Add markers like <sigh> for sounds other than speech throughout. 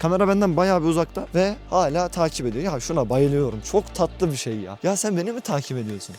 Kamera benden bayağı bir uzakta ve hala takip ediyor. Ya şuna bayılıyorum. Çok tatlı bir şey ya. Ya sen beni mi takip ediyorsun?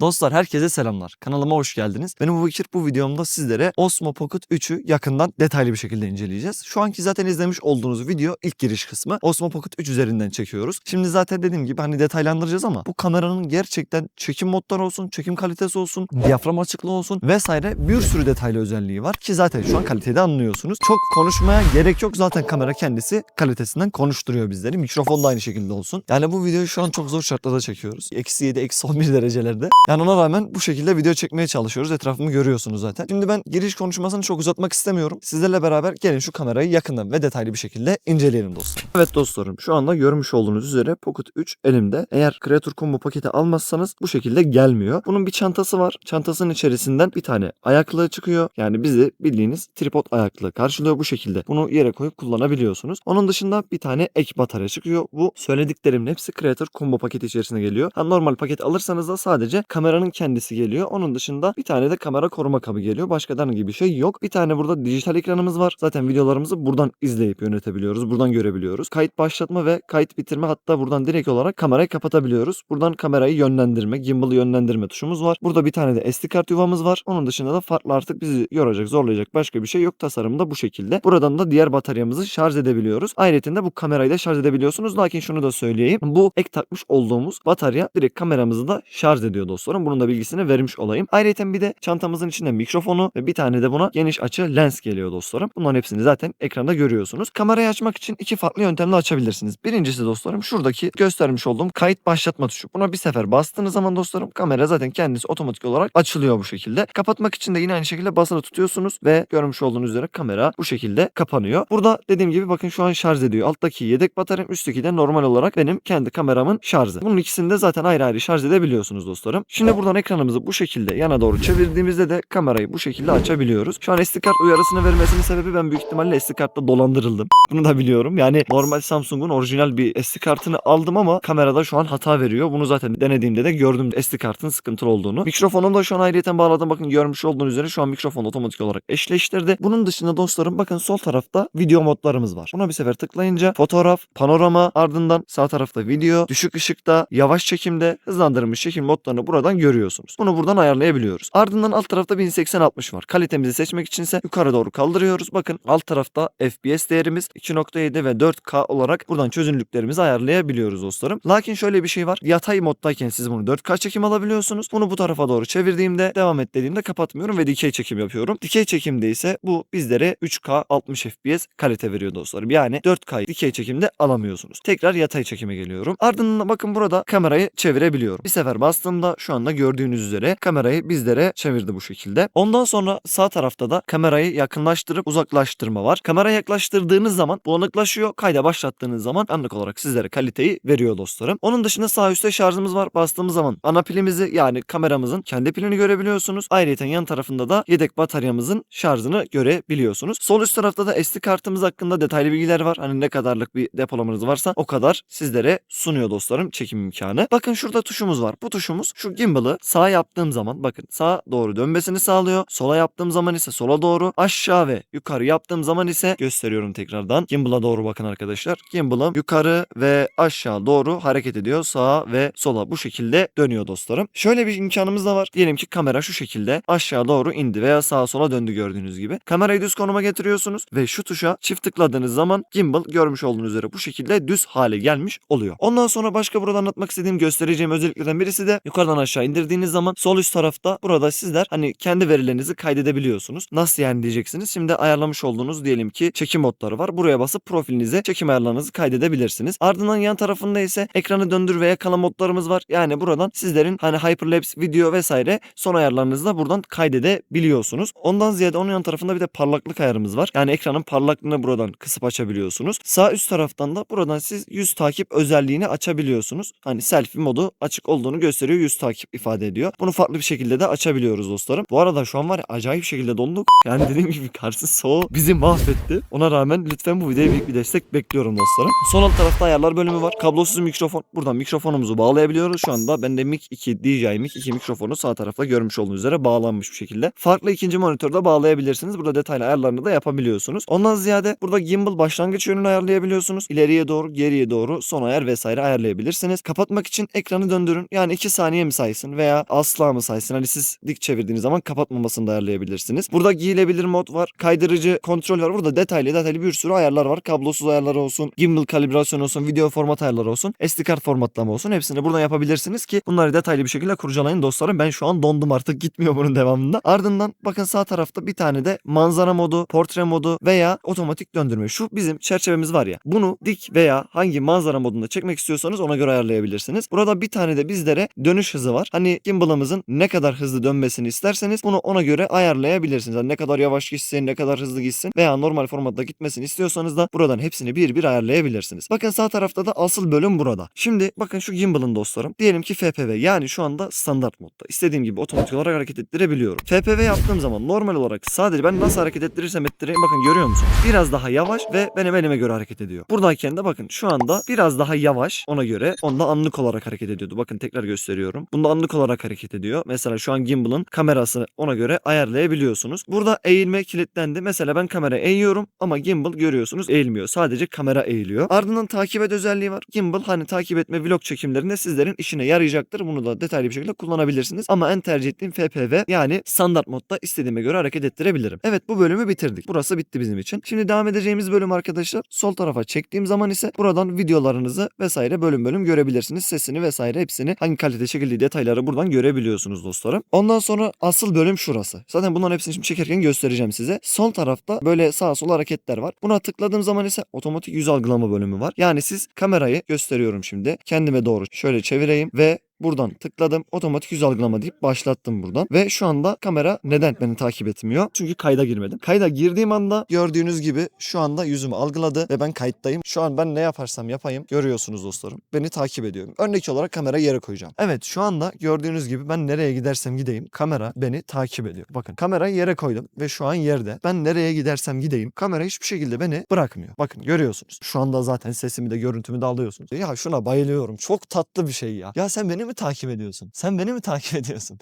Dostlar herkese selamlar. Kanalıma hoş geldiniz. Benim bu Bekir bu videomda sizlere Osmo Pocket 3'ü yakından detaylı bir şekilde inceleyeceğiz. Şu anki zaten izlemiş olduğunuz video ilk giriş kısmı. Osmo Pocket 3 üzerinden çekiyoruz. Şimdi zaten dediğim gibi hani detaylandıracağız ama bu kameranın gerçekten çekim modları olsun, çekim kalitesi olsun, diyafram açıklığı olsun vesaire bir sürü detaylı özelliği var ki zaten şu an kaliteyi de anlıyorsunuz. Çok konuşmaya gerek yok zaten kamera kendisi kalitesinden konuşturuyor bizleri. Mikrofon da aynı şekilde olsun. Yani bu videoyu şu an çok zor şartlarda çekiyoruz. Eksi 7, eksi 11 derecelerde. Yani ona rağmen bu şekilde video çekmeye çalışıyoruz. Etrafımı görüyorsunuz zaten. Şimdi ben giriş konuşmasını çok uzatmak istemiyorum. Sizlerle beraber gelin şu kamerayı yakından ve detaylı bir şekilde inceleyelim dostlarım. Evet dostlarım şu anda görmüş olduğunuz üzere Pocket 3 elimde. Eğer Creator Combo paketi almazsanız bu şekilde gelmiyor. Bunun bir çantası var. Çantasının içerisinden bir tane ayaklığı çıkıyor. Yani bizi bildiğiniz tripod ayaklığı karşılıyor bu şekilde. Bunu yere koyup kullanabiliyorsunuz. Onun dışında bir tane ek batarya çıkıyor. Bu söylediklerimin hepsi Creator Combo paketi içerisine geliyor. Ha, normal paket alırsanız da sadece kameranın kendisi geliyor. Onun dışında bir tane de kamera koruma kabı geliyor. Başka herhangi bir şey yok. Bir tane burada dijital ekranımız var. Zaten videolarımızı buradan izleyip yönetebiliyoruz. Buradan görebiliyoruz. Kayıt başlatma ve kayıt bitirme hatta buradan direkt olarak kamerayı kapatabiliyoruz. Buradan kamerayı yönlendirme, gimbal'ı yönlendirme tuşumuz var. Burada bir tane de SD kart yuvamız var. Onun dışında da farklı artık bizi yoracak, zorlayacak başka bir şey yok. Tasarım da bu şekilde. Buradan da diğer bataryamızı şarj edebiliyoruz. Ayrıca bu kamerayı da şarj edebiliyorsunuz. Lakin şunu da söyleyeyim. Bu ek takmış olduğumuz batarya direkt kameramızı da şarj ediyor dostlarım. Bunun da bilgisini vermiş olayım. Ayrıca bir de çantamızın içinde mikrofonu ve bir tane de buna geniş açı lens geliyor dostlarım. Bunların hepsini zaten ekranda görüyorsunuz. Kamerayı açmak için iki farklı yöntemle açabilirsiniz. Birincisi dostlarım şuradaki göstermiş olduğum kayıt başlatma tuşu. Buna bir sefer bastığınız zaman dostlarım kamera zaten kendisi otomatik olarak açılıyor bu şekilde. Kapatmak için de yine aynı şekilde basılı tutuyorsunuz ve görmüş olduğunuz üzere kamera bu şekilde kapanıyor. Burada dediğim gibi bakın şu an şarj ediyor. Alttaki yedek bataryam üstteki de normal olarak benim kendi kameramın şarjı. Bunun ikisini de zaten ayrı ayrı şarj edebiliyorsunuz dostlarım. Şimdi buradan ekranımızı bu şekilde yana doğru çevirdiğimizde de kamerayı bu şekilde açabiliyoruz. Şu an SD kart uyarısını vermesinin sebebi ben büyük ihtimalle SD kartla dolandırıldım. <laughs> Bunu da biliyorum. Yani normal Samsung'un orijinal bir SD kartını aldım ama kamerada şu an hata veriyor. Bunu zaten denediğimde de gördüm SD kartın sıkıntılı olduğunu. Mikrofonum da şu an ayrıyeten bağladım. Bakın görmüş olduğunuz üzere şu an mikrofon otomatik olarak eşleştirdi. Bunun dışında dostlarım bakın sol tarafta video modlarımız var. Buna bir sefer tıklayınca fotoğraf, panorama ardından sağ tarafta video, düşük ışıkta, yavaş çekimde, hızlandırılmış çekim modlarını buradan görüyorsunuz. Bunu buradan ayarlayabiliyoruz. Ardından alt tarafta 1080-60 var. Kalitemizi seçmek içinse yukarı doğru kaldırıyoruz. Bakın alt tarafta FPS değerimiz 2.7 ve 4K olarak buradan çözünürlüklerimizi ayarlayabiliyoruz dostlarım. Lakin şöyle bir şey var. Yatay moddayken siz bunu 4K çekim alabiliyorsunuz. Bunu bu tarafa doğru çevirdiğimde devam et dediğimde kapatmıyorum ve dikey çekim yapıyorum. Dikey çekimde ise bu bizlere 3K 60 FPS kalite veriyor dostlarım. Yani 4K dikey çekimde alamıyorsunuz. Tekrar yatay çekime geliyorum. Ardından bakın burada kamerayı çevirebiliyorum. Bir sefer bastığımda şu anda gördüğünüz üzere kamerayı bizlere çevirdi bu şekilde. Ondan sonra sağ tarafta da kamerayı yakınlaştırıp uzaklaştırma var. Kamera yaklaştırdığınız zaman bulanıklaşıyor. Kayda başlattığınız zaman anlık olarak sizlere kaliteyi veriyor dostlarım. Onun dışında sağ üstte şarjımız var. Bastığımız zaman ana pilimizi yani kameramızın kendi pilini görebiliyorsunuz. Ayrıca yan tarafında da yedek bataryamızın şarjını görebiliyorsunuz. Sol üst tarafta da SD kartımız hakkında detaylı bilgiler var. Hani ne kadarlık bir depolamanız varsa o kadar sizlere sunuyor dostlarım çekim imkanı. Bakın şurada tuşumuz var. Bu tuşumuz şu gimbal'ı sağa yaptığım zaman bakın sağa doğru dönmesini sağlıyor. Sola yaptığım zaman ise sola doğru, aşağı ve yukarı yaptığım zaman ise gösteriyorum tekrardan. Gimbal'a doğru bakın arkadaşlar. Gimbal'ım yukarı ve aşağı doğru hareket ediyor. Sağa ve sola bu şekilde dönüyor dostlarım. Şöyle bir imkanımız da var. Diyelim ki kamera şu şekilde aşağı doğru indi veya sağa sola döndü gördüğünüz gibi. Kamerayı düz konuma getiriyorsunuz ve şu tuşa çift tıkladığınız zaman gimbal görmüş olduğunuz üzere bu şekilde düz hale gelmiş oluyor. Ondan sonra başka burada anlatmak istediğim göstereceğim özelliklerden birisi de yukarıdan aşağı indirdiğiniz zaman sol üst tarafta burada sizler hani kendi verilerinizi kaydedebiliyorsunuz. Nasıl yani diyeceksiniz. Şimdi ayarlamış olduğunuz diyelim ki çekim modları var. Buraya basıp profilinize çekim ayarlarınızı kaydedebilirsiniz. Ardından yan tarafında ise ekranı döndür ve yakala modlarımız var. Yani buradan sizlerin hani hyperlapse video vesaire son ayarlarınızı da buradan kaydedebiliyorsunuz. Ondan ziyade onun yan tarafında bir de parlaklık ayarımız var. Yani ekranın parlaklığını buradan kısıp açabiliyorsunuz. Sağ üst taraftan da buradan siz yüz takip özelliğini açabiliyorsunuz. Hani selfie modu açık olduğunu gösteriyor. Yüz takip ifade ediyor. Bunu farklı bir şekilde de açabiliyoruz dostlarım. Bu arada şu an var ya acayip şekilde donduk. <laughs> Yani dediğim gibi karşı soğuğu bizi mahvetti. Ona rağmen lütfen bu videoya büyük bir destek bekleyin. ekliyorum dostlarım. Sol alt tarafta ayarlar bölümü var. Kablosuz mikrofon. Buradan mikrofonumuzu bağlayabiliyoruz. Şu anda bende Mic 2 DJI Mic 2 mikrofonu sağ tarafta görmüş olduğunuz üzere bağlanmış bir şekilde. Farklı ikinci monitörde bağlayabilirsiniz. Burada detaylı ayarlarını da yapabiliyorsunuz. Ondan ziyade burada gimbal başlangıç yönünü ayarlayabiliyorsunuz. İleriye doğru, geriye doğru son ayar vesaire ayarlayabilirsiniz. Kapatmak için ekranı döndürün. Yani 2 saniye mi saysın veya asla mı saysın? Hani siz dik çevirdiğiniz zaman kapatmamasını da ayarlayabilirsiniz. Burada giyilebilir mod var. Kaydırıcı kontrol var. Burada detaylı detaylı bir sürü ayarlar var. Kablosuz ayarları olsun, gimbal kalibrasyon olsun, video format ayarları olsun, SD kart formatlama olsun. Hepsini buradan yapabilirsiniz ki bunları detaylı bir şekilde kurcalayın dostlarım. Ben şu an dondum artık gitmiyor bunun devamında. Ardından bakın sağ tarafta bir tane de manzara modu, portre modu veya otomatik döndürme. Şu bizim çerçevemiz var ya. Bunu dik veya hangi manzara modunda çekmek istiyorsanız ona göre ayarlayabilirsiniz. Burada bir tane de bizlere dönüş hızı var. Hani gimbal'ımızın ne kadar hızlı dönmesini isterseniz bunu ona göre ayarlayabilirsiniz. Yani ne kadar yavaş gitsin, ne kadar hızlı gitsin veya normal formatta gitmesini istiyorsanız da buradan hepsini bir bir ayarlayabilirsiniz. Bakın sağ tarafta da asıl bölüm burada. Şimdi bakın şu gimbal'ın dostlarım. Diyelim ki FPV yani şu anda standart modda. İstediğim gibi otomatik olarak hareket ettirebiliyorum. FPV yaptığım zaman normal olarak sadece ben nasıl hareket ettirirsem ettireyim bakın görüyor musunuz? Biraz daha yavaş ve benim elime göre hareket ediyor. Buradayken de bakın şu anda biraz daha yavaş ona göre onda anlık olarak hareket ediyordu. Bakın tekrar gösteriyorum. Bunda anlık olarak hareket ediyor. Mesela şu an gimbal'ın kamerasını ona göre ayarlayabiliyorsunuz. Burada eğilme kilitlendi. Mesela ben kamera eğiyorum ama gimbal görüyorsunuz eğilmiyor. Sadece kamera eğiliyor. Ardından takip et özelliği var. Gimbal hani takip etme vlog çekimlerinde sizlerin işine yarayacaktır. Bunu da detaylı bir şekilde kullanabilirsiniz. Ama en tercih ettiğim FPV yani standart modda istediğime göre hareket ettirebilirim. Evet bu bölümü bitirdik. Burası bitti bizim için. Şimdi devam edeceğimiz bölüm arkadaşlar sol tarafa çektiğim zaman ise buradan videolarınızı vesaire bölüm bölüm görebilirsiniz. Sesini vesaire hepsini hangi kalite çekildiği detayları buradan görebiliyorsunuz dostlarım. Ondan sonra asıl bölüm şurası. Zaten bunların hepsini şimdi çekerken göstereceğim size. Sol tarafta böyle sağa sola hareketler var. Buna tıkladığım zaman ise otomatik yüz algılama bölümü var. Yani siz kamerayı gösteriyorum şimdi. Kendime doğru şöyle çevireyim ve Buradan tıkladım. Otomatik yüz algılama deyip başlattım buradan. Ve şu anda kamera neden beni takip etmiyor? Çünkü kayda girmedim. Kayda girdiğim anda gördüğünüz gibi şu anda yüzümü algıladı ve ben kayıttayım. Şu an ben ne yaparsam yapayım görüyorsunuz dostlarım. Beni takip ediyor. Örnek olarak kamerayı yere koyacağım. Evet şu anda gördüğünüz gibi ben nereye gidersem gideyim kamera beni takip ediyor. Bakın kamerayı yere koydum ve şu an yerde. Ben nereye gidersem gideyim kamera hiçbir şekilde beni bırakmıyor. Bakın görüyorsunuz. Şu anda zaten sesimi de görüntümü de alıyorsunuz. Ya şuna bayılıyorum. Çok tatlı bir şey ya. Ya sen beni mi takip ediyorsun? Sen beni mi takip <laughs> ediyorsun?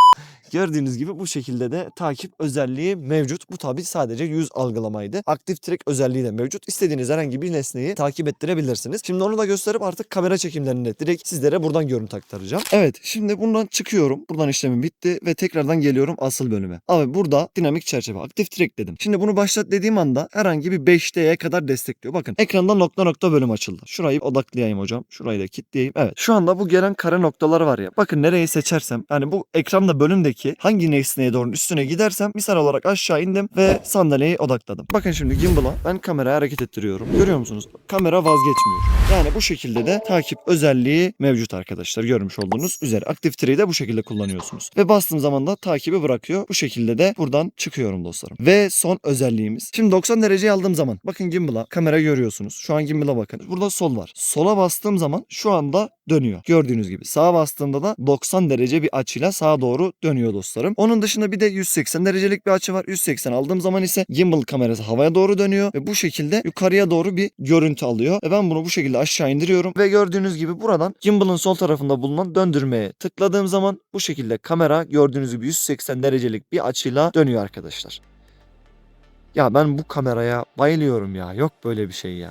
Gördüğünüz gibi bu şekilde de takip özelliği mevcut. Bu tabi sadece yüz algılamaydı. Aktif track özelliği de mevcut. İstediğiniz herhangi bir nesneyi takip ettirebilirsiniz. Şimdi onu da gösterip artık kamera çekimlerinde direkt sizlere buradan görüntü aktaracağım. Evet şimdi bundan çıkıyorum. Buradan işlemim bitti ve tekrardan geliyorum asıl bölüme. Abi burada dinamik çerçeve aktif track dedim. Şimdi bunu başlat dediğim anda herhangi bir 5D'ye kadar destekliyor. Bakın ekranda nokta nokta bölüm açıldı. Şurayı odaklayayım hocam. Şurayı da kilitleyeyim. Evet şu anda bu gelen kare noktalar var ya. Bakın nereyi seçersem yani bu ekranda bölümdeki hangi nesneye doğru üstüne gidersem misal olarak aşağı indim ve sandalyeyi odakladım. Bakın şimdi gimbal'a ben kamerayı hareket ettiriyorum. Görüyor musunuz? Kamera vazgeçmiyor. Yani bu şekilde de takip özelliği mevcut arkadaşlar. Görmüş olduğunuz üzere. Aktif tree'yi de bu şekilde kullanıyorsunuz. Ve bastığım zaman da takibi bırakıyor. Bu şekilde de buradan çıkıyorum dostlarım. Ve son özelliğimiz. Şimdi 90 dereceyi aldığım zaman bakın gimbal'a kamera görüyorsunuz. Şu an gimbal'a bakın. Burada sol var. Sola bastığım zaman şu anda dönüyor. Gördüğünüz gibi. Sağa bastığımda da 90 derece bir açıyla sağa doğru dönüyor dostlarım. Onun dışında bir de 180 derecelik bir açı var. 180 aldığım zaman ise gimbal kamerası havaya doğru dönüyor ve bu şekilde yukarıya doğru bir görüntü alıyor. Ve ben bunu bu şekilde aşağı indiriyorum ve gördüğünüz gibi buradan gimbal'ın sol tarafında bulunan döndürmeye tıkladığım zaman bu şekilde kamera gördüğünüz gibi 180 derecelik bir açıyla dönüyor arkadaşlar. Ya ben bu kameraya bayılıyorum ya. Yok böyle bir şey ya.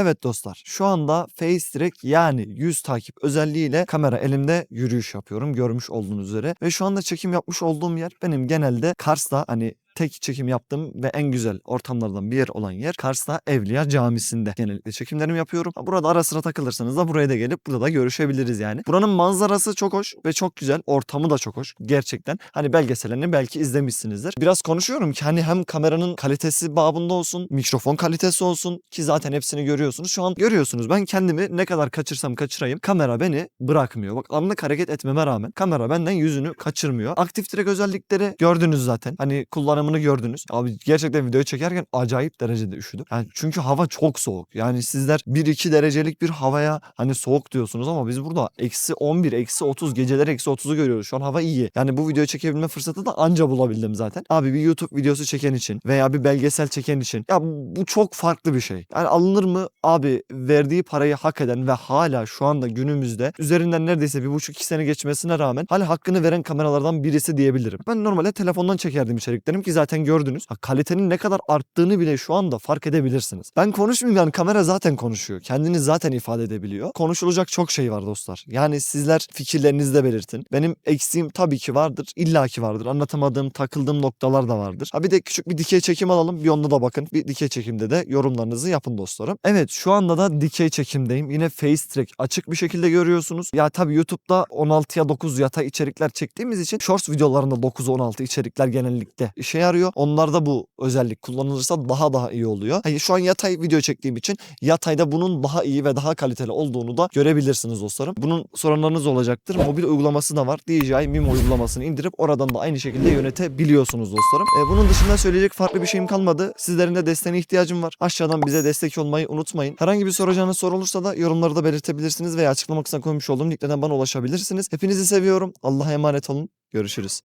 Evet dostlar şu anda Face Track yani yüz takip özelliğiyle kamera elimde yürüyüş yapıyorum görmüş olduğunuz üzere. Ve şu anda çekim yapmış olduğum yer benim genelde Kars'ta hani tek çekim yaptığım ve en güzel ortamlardan bir yer olan yer Kars'ta Evliya Camisi'nde genellikle çekimlerimi yapıyorum. Burada ara sıra takılırsanız da buraya da gelip burada da görüşebiliriz yani. Buranın manzarası çok hoş ve çok güzel. Ortamı da çok hoş gerçekten. Hani belgesellerini belki izlemişsinizdir. Biraz konuşuyorum ki hani hem kameranın kalitesi babında olsun, mikrofon kalitesi olsun ki zaten hepsini görüyorsunuz. Şu an görüyorsunuz ben kendimi ne kadar kaçırsam kaçırayım kamera beni bırakmıyor. Bak anlık hareket etmeme rağmen kamera benden yüzünü kaçırmıyor. Aktif direkt özellikleri gördünüz zaten. Hani kullanımını gördünüz. Abi gerçekten videoyu çekerken acayip derecede üşüdüm. Yani çünkü hava çok soğuk. Yani sizler 1-2 derecelik bir havaya hani soğuk diyorsunuz ama biz burada eksi 11, eksi 30 geceleri eksi 30'u görüyoruz. Şu an hava iyi. Yani bu videoyu çekebilme fırsatı da anca bulabildim zaten. Abi bir YouTube videosu çeken için veya bir belgesel çeken için ya bu çok farklı bir şey. Yani alınır mı abi verdiği parayı hak eden ve hala şu anda günümüzde üzerinden neredeyse bir buçuk iki sene geçmesine rağmen hala hakkını veren kameralardan birisi diyebilirim. Ben normalde telefondan çekerdim içeriklerimi ki zaten gördünüz. Ha, kalitenin ne kadar arttığını bile şu anda fark edebilirsiniz. Ben konuşmayayım yani kamera zaten konuşuyor. Kendini zaten ifade edebiliyor. Konuşulacak çok şey var dostlar. Yani sizler fikirlerinizi de belirtin. Benim eksiğim tabii ki vardır. illaki vardır. Anlatamadığım, takıldığım noktalar da vardır. Ha bir de küçük bir dikey çekim alalım. Bir onda da bakın. Bir dikey çekimde de yorumlarınızı yapın dostlarım. Evet şu anda da dikey çekimdeyim. Yine face track açık bir şekilde görüyorsunuz. Ya tabii YouTube'da 16'ya 9 yatay içerikler çektiğimiz için Shorts videolarında 9-16 içerikler genellikle işe yarıyor. Onlarda bu özellik kullanılırsa daha daha iyi oluyor. Hani şu an yatay video çektiğim için yatayda bunun daha iyi ve daha kaliteli olduğunu da görebilirsiniz dostlarım. Bunun sorunlarınız olacaktır. Mobil uygulaması da var. DJI Mimo uygulamasını indirip oradan da aynı şekilde yönetebiliyorsunuz dostlarım. E, bunun dışında söyleyecek farklı bir şeyim kalmadı. Sizlerin de desteğine ihtiyacım var. Aşağıdan bize destek olmayı unutmayın. Herhangi bir soracağınız soru olursa da yorumlarda belirtebilirsiniz veya açıklama kısmına koymuş olduğum linklerden bana ulaşabilirsiniz. Hepinizi seviyorum. Allah'a emanet olun. Görüşürüz.